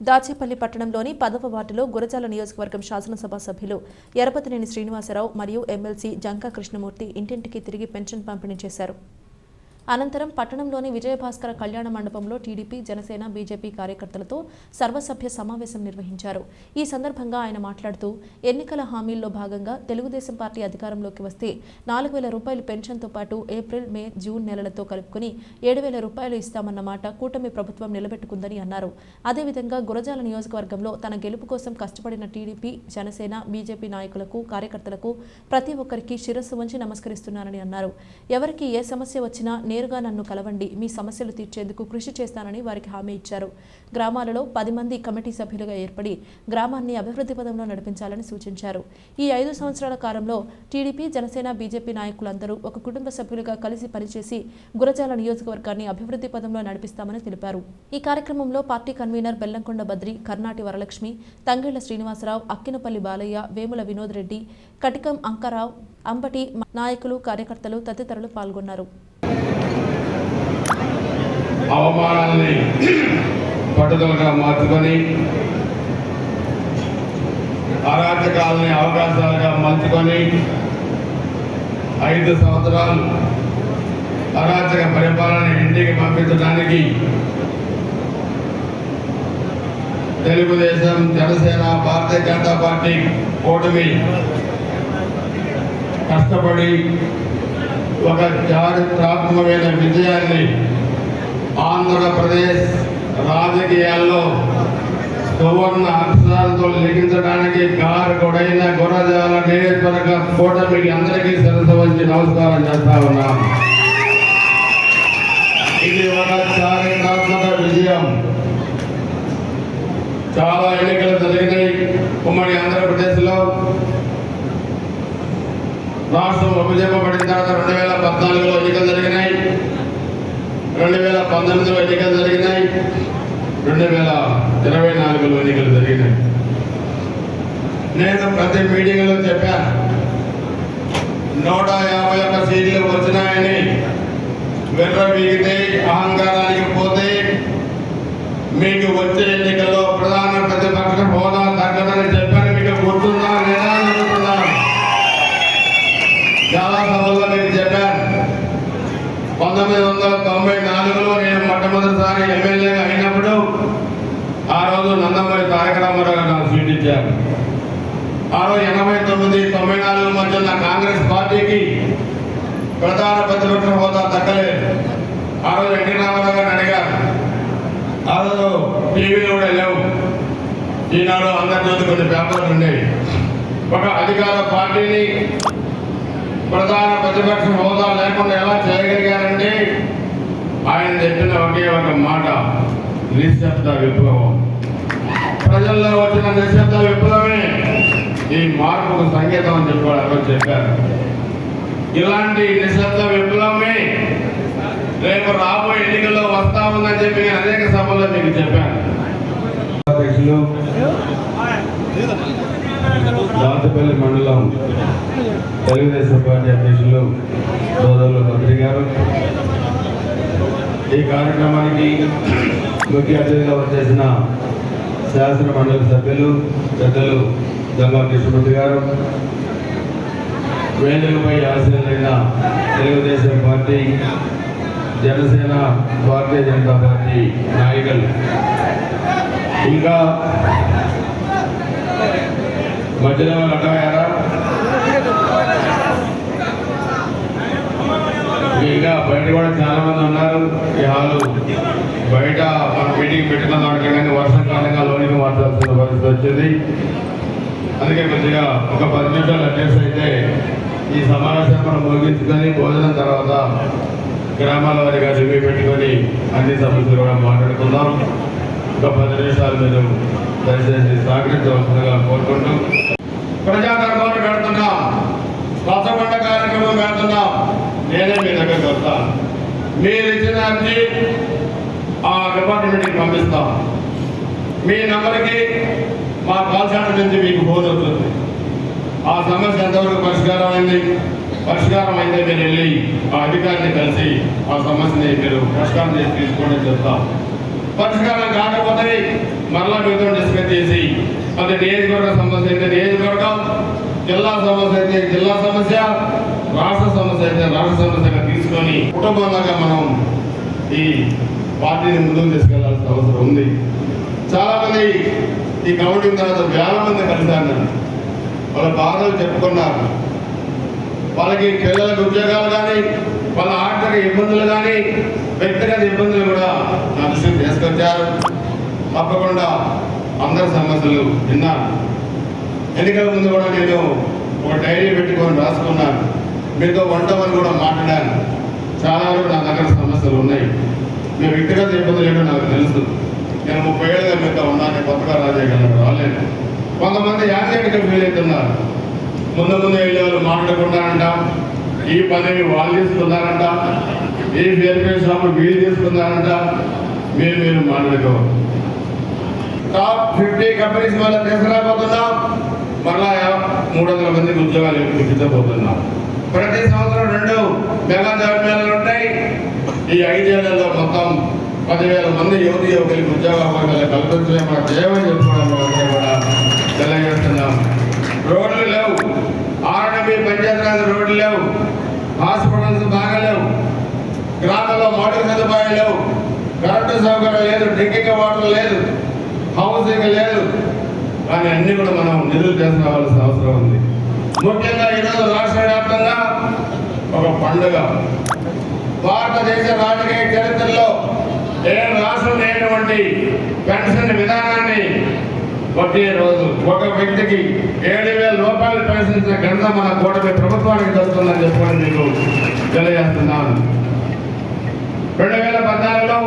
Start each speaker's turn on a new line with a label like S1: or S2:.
S1: దాచేపల్లి పట్టణంలోని పదవ వార్డులో గురజాల నియోజకవర్గం శాసనసభ సభ్యులు ఎరపతినేని శ్రీనివాసరావు మరియు ఎమ్మెల్సీ జంకా కృష్ణమూర్తి ఇంటింటికి తిరిగి పెన్షన్ పంపిణీ చేశారు. అనంతరం పట్టణంలోని విజయభాస్కర కళ్యాణ మండపంలో టీడీపీ జనసేన బీజేపీ కార్యకర్తలతో సర్వసభ్య సమావేశం నిర్వహించారు. ఈ సందర్భంగా ఆయన మాట్లాడుతూ ఎన్నికల హామీల్లో భాగంగా తెలుగుదేశం పార్టీ అధికారంలోకి వస్తే నాలుగు వేల రూపాయలు పెన్షన్తో పాటు ఏప్రిల్ మే జూన్ నెలలతో కలుపుకుని ఏడు వేల రూపాయలు ఇస్తామన్న మాట కూటమి ప్రభుత్వం నిలబెట్టుకుందని అన్నారు. అదేవిధంగా గురజాల నియోజకవర్గంలో తన గెలుపు కోసం కష్టపడిన టీడీపీ జనసేన బీజేపీ నాయకులకు కార్యకర్తలకు ప్రతి ఒక్కరికి శిరస్సు వంచి నమస్కరిస్తున్నానని అన్నారు. ఎవరికి ఏ సమస్య వచ్చినా నేరుగా నన్ను కలవండి. మీ సమస్యలు తీర్చేందుకు కృషి చేస్తానని వారికి హామీ ఇచ్చారు. గ్రామాలలో పది మంది కమిటీ సభ్యులుగా ఏర్పడి గ్రామాన్ని అభివృద్ధి పదంలో నడిపించాలని సూచించారు. ఈ ఐదు సంవత్సరాల కాలంలో టీడీపీ జనసేన బీజేపీ నాయకులందరూ ఒక కుటుంబ సభ్యులుగా కలిసి పనిచేసి గురజాల నియోజకవర్గాన్ని అభివృద్ధి పదంలో నడిపిస్తామని తెలిపారు. ఈ కార్యక్రమంలో పార్టీ కన్వీనర్ బెల్లంకొండ బద్రి కర్నాటి వరలక్ష్మి తంగేళ్ళ శ్రీనివాసరావు అక్కినపల్లి బాలయ్య వేముల వినోద్ రెడ్డి కటికం అంకరావు అంబటి నాయకులు కార్యకర్తలు తదితరులు పాల్గొన్నారు.
S2: అవమానాన్ని పట్టుదలగా మార్చుకొని అరాచకాలని అవకాశాలుగా మలుచుకొని ఐదు సంవత్సరాలు అరాచక పరిపాలన ఇంటికి పంపించడానికి తెలుగుదేశం జనసేన భారతీయ జనతా పార్టీ కూటమి కష్టపడి ఒక చారిత్రాత్మకమైన విజయాన్ని ఆంధ్రప్రదేశ్ రాజకీయాల్లో సువర్ణ అక్షరాలతో లిఖించడానికి కారకుడైన గురజాల నియోజకవర్గ కూటమికి అందరికీ శిరస వంచి నమస్కారం చేస్తా ఉన్నాం. ఇది ఒక చారిత్రాత్మక విజయం. చాలా ఎన్నికలు జరిగినాయి ఉమ్మడి ఆంధ్రప్రదేశ్లో. రాష్ట్రం విభజింపబడిన తర్వాత రెండు వేల పద్నాలుగులో ఎన్నికలు జరిగినాయి. రెండు వేల పంతొమ్మిదిలో ఎన్నికలు జరిగినాయి. రెండు వేల ఇరవై నాలుగులో ఎన్నికలు జరిగినాయి. నేను ప్రతి మీటింగ్లో చెప్పాను నూట యాభై ఒక్క సీట్లు వచ్చినాయని. వెర్ర వీగితే అహంకారానికి పోతే మీకు వచ్చే ఎన్నికల్లో ప్రధాన ప్రతిపక్ష హోదా తగ్గదని చెప్పాను మీకు గుర్తుందా లేదా అని చాలా సభల్లో మీకు చెప్పాను పంతొమ్మిది వందల తొంభై నాలుగు మొట్టమొదటిసారి ఎమ్మెల్యేగా అయినప్పుడు ఆ రోజు నందమూరి తారక రామారావు గారు నాకు సీట్ ఇచ్చారు. ఆ రోజు ఎనభై తొమ్మిది తొంభై నాలుగు మధ్య ఉన్న కాంగ్రెస్ పార్టీకి ప్రధాన ప్రతిపక్ష హోదా దక్కలేదు. ఆ రోజు ఎన్టీ రామారావు గారిని అడిగారు. ఆ రోజు టీవీలు కూడా లేవు ఈనాడు అందరి కొన్ని పేపర్లు ఉండేవి ఒక అధికార పార్టీని ప్రధాన ప్రతిపక్ష హోదా లేకుండా ఎలా చేయగలిగారంటే ఆయన చెప్పిన ఒకే ఒక మాట నిశ్శబ్ద విప్లవం. ప్రజల్లో వచ్చిన నిశ్శబ్ద విప్లవమే. ఈ మార్పుకు సంకేతం అని చెప్పాడు వాళ్ళు చెప్పారు. ఇలాంటి నిశ్శబ్ద విప్లవమే రేపు రాబోయే ఎన్నికల్లో వస్తా ఉందని చెప్పి నేను అనేక సభల్లో మీకు చెప్పాను. అధ్యక్షులు దాతపల్లి మండలం తెలుగుదేశం పార్టీ అధ్యక్షులు సోదరులు మంత్రి గారు ఈ కార్యక్రమానికి ముఖ్య అతిథిగా వచ్చేసిన శాసన మండలి సభ్యులు పెద్దలు గంగా కృష్ణమూర్తి గారు వేదికపై ఆశీర్వైన తెలుగుదేశం పార్టీ జనసేన భారతీయ జనతా పార్టీ నాయకులు. ఇంకా మధ్యలో లటాయారా ఇంకా బయట కూడా చాలా మంది ఉన్నారు. ఈ హాలు బయట మన మీటింగ్ పెట్టిన దాంట్లో కానీ వర్షాకాలంగా లోనికి మాట్లాడుతున్న పరిస్థితి వచ్చింది. అందుకే కొద్దిగా ఒక పది నిమిషాలు అడ్జస్ట్ అయితే ఈ సమావేశం మనం ముగించుకొని భోజనం తర్వాత గ్రామాల వారిగా రివ్యూ పెట్టుకొని అన్ని సమస్యలు కూడా మాట్లాడుకుందాం. ఒక పది నిమిషాలు మీరు దయచేసి సహకరించవలసిందిగా కోరుకుంటూ ప్రజా మీరు ఇచ్చిన అర్జీ ఆ డిపార్ట్మెంట్కి పంపిస్తాం. మీ నంబర్కి మా కాల్ సెంటర్ నుంచి మీకు ఫోన్ వస్తుంది. ఆ సమస్య ఎంతవరకు పరిష్కారం అయింది? పరిష్కారం అయితే మీరు వెళ్ళి ఆ అధికారిని కలిసి ఆ సమస్యని మీరు పరిష్కారం చేసి తీసుకోండి చెప్తాం. పరిష్కారం కాకపోతే మరలా మీతో డిస్కస్ చేసి అది నియోజకవర్గ సమస్య అయితే నియోజకవర్గం జిల్లా సమస్య అయితే జిల్లా సమస్య రాష్ట్ర సమస్య అయితే రాష్ట్ర సమస్యగా తీసుకొని కుటుంబంలాగా మనం ఈ పార్టీని ముందుకు తీసుకెళ్ళాల్సిన అవసరం ఉంది. చాలామంది ఈ కమిటీ తర్వాత వేల మంది కలిశారు. వాళ్ళ బాధలు చెప్పుకున్నారు. వాళ్ళకి పిల్లలకు ఉద్యోగాలు కానీ వాళ్ళ ఆర్థిక ఇబ్బందులు కానీ వ్యక్తిగత ఇబ్బందులు కూడా నా దృష్టికి తీసుకొచ్చారు. తప్పకుండా అందరి సమస్యలు విన్నాను ఎన్నికల ముందు కూడా నేను ఒక డైరీ పెట్టుకొని రాసుకున్నాను. మీతో వంటమని కూడా మాట్లాడాను. చాలా వరకు నా దగ్గర సమస్యలు ఉన్నాయి. నేను వ్యక్తిగత ఇబ్బందులు ఏంటో నాకు తెలుసు. నేను ముప్పై ఏళ్ళుగా మీతో ఉన్నాను కొత్తగా రాజేయగలను రాలేను. కొంతమంది యాక్సిడెంట్గా ఫీల్ అవుతున్నారు ముందు ముందు వెళ్ళే వాళ్ళు మాట్లాడుకున్నారంట ఈ పని వాళ్ళు తీసుకున్నారంట ఈ వేరువేరు షాపులు వీళ్ళు తీసుకున్నారంట మీరు మీరు మాట్లాడుకోవాలి టాప్ ఫిఫ్టీ కంపెనీస్ వల్ల తీసుకురాబోతున్నాం. మరలా మూడు వందల మందికి ఉద్యోగాలు ఇప్పించబోతున్నాం. ప్రతి సంవత్సరం రెండు మెగా జాబ్ మేళలు ఉంటాయి. ఈ ఐదేళ్ళలో మొత్తం పదివేల మంది యువతి యువకులకు ఉద్యోగ అవకాశాలు కల్పించే మన చేయమని చెప్పుకోవడానికి కూడా తెలియజేస్తున్నాం. రోడ్లు లేవు. ఆర్ఎంబి పంచాయతీరాజ్ రోడ్లు లేవు. హాస్పిటల్స్ బాగాలేవు గ్రామాల్లో మోటార్ సదుపాయాలు లేవు. కరెంటు సౌకర్యం లేదు. డ్రింకింగ్ వాటర్ లేదు. హౌసింగ్ లేదు. కానీ అన్నీ కూడా మనం నిధులు చేసుకోవాల్సిన అవసరం ఉంది. ముఖ్యంగా ఈరోజు రాష్ట్ర వ్యాప్తంగా ఒక పండుగ. భారతదేశ రాజకీయ చరిత్రలో ఏ రాష్ట్రం లేనటువంటి పెన్షన్ విధానాన్ని ఒకే రోజు ఒక వ్యక్తికి ఏడు వేల రూపాయలు పెన్షన్ ఇచ్చిన ఘనత మన కూటమి ప్రభుత్వానికి దొరుకుతుందని చెప్పని మీకు తెలియజేస్తున్నాను. రెండు వేల పద్నాలుగులో